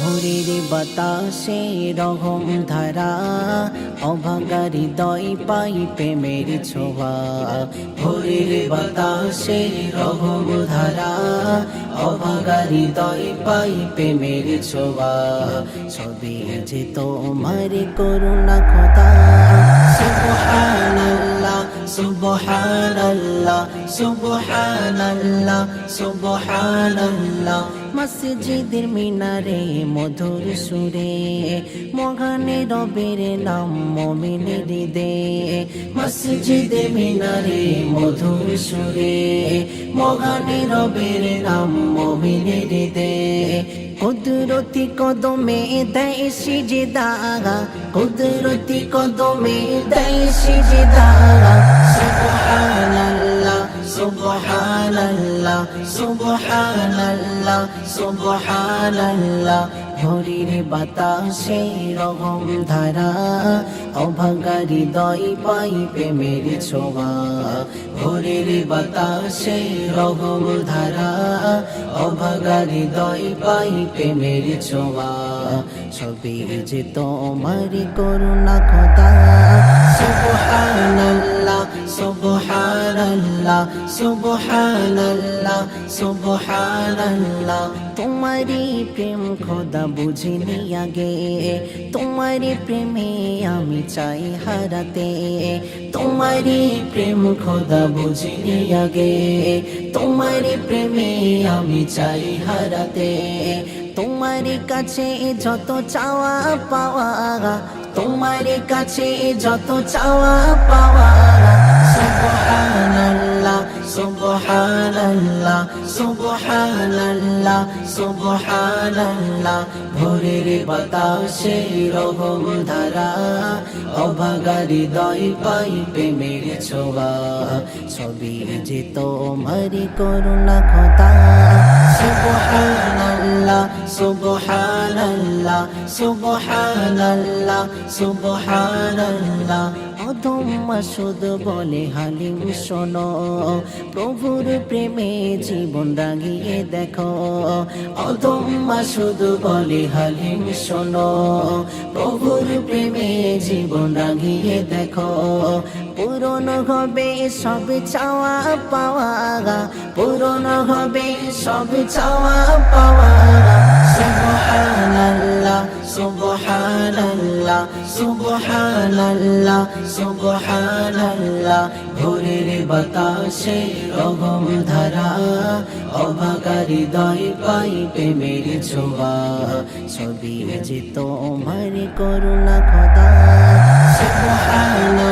ভোরের বাতাসে রহম ধারা, অভাগারি দই পাই প্রেমের ছোঁয়া। ভোরের বাতাসে রহম ধারা, অভাগারি দই পাই প্রেমের ছোঁয়া। সবে যে তোমার করুণা খোদা, সুবহানাল্লাহ। সুবহানাল্লাহ সুবহানাল্লাহ সুবহানাল্লাহ। মসজিদের মিনারে মধুর সুরে মগানে রবের নাম মমিনের দে মসজিদের মিনারে মধুর সুরে মগানে রবের নাম মমিনের দে কুদরতি কদমে দেয় সিজদা কুদরতি কদমে দেয় সিজদা সুবহানাল্লাহ সুবহানাল্লাহ সুবহানাল্লাহ সুবহানাল্লাহ। ভরির বাতাসে রহম ধারা অভাগারি দই পাই প্রেমের ছোঁয়া। ভোরের বাতাসে রহম ধারা অভাগারি দই পাই প্রেমের ছোঁয়া। ছবি যে তোমার করুণা খোদা, সুবহানাল্লাহ সুবহানাল্লাহ সুবহানাল্লাহ সুবহানাল্লাহ। তোমারি প্রেম খোদা বুঝিনি আগে। তোমারি প্রেমে আমি চাই হারাতে। তোমারি প্রেম খোদা বুঝিনি আগে। তোমারি প্রেমে আমি চাই হারাতে। তোমার কাছে যত চাওয়া পাওয়া তোমার কাছে যত চাওয়া পাওয়া। সুবহানাল্লাহ সুবহানাল্লাহ সুবহানাল্লাহ সুবহানাল্লাহ ভোরের বাতাসে রহম ধারা, অভাগারি দয় পাই প্রেমের ছোঁয়া। ছবি যে তোমার করুণা খোদা প্রভুর প্রেমে জীবন রাঙিয়ে দেখো। অধম মাসুদ বলে হালিম শোনো, প্রভুর প্রেমে জীবন রাঙিয়ে দেখো। পূরণ হবে সব চাওয়া পাওয়া পূরণ হবে সব চাওয়া পাওয়া পাই ছবি যে তোমার করুণা খোদা। সুবহানাল্লাহ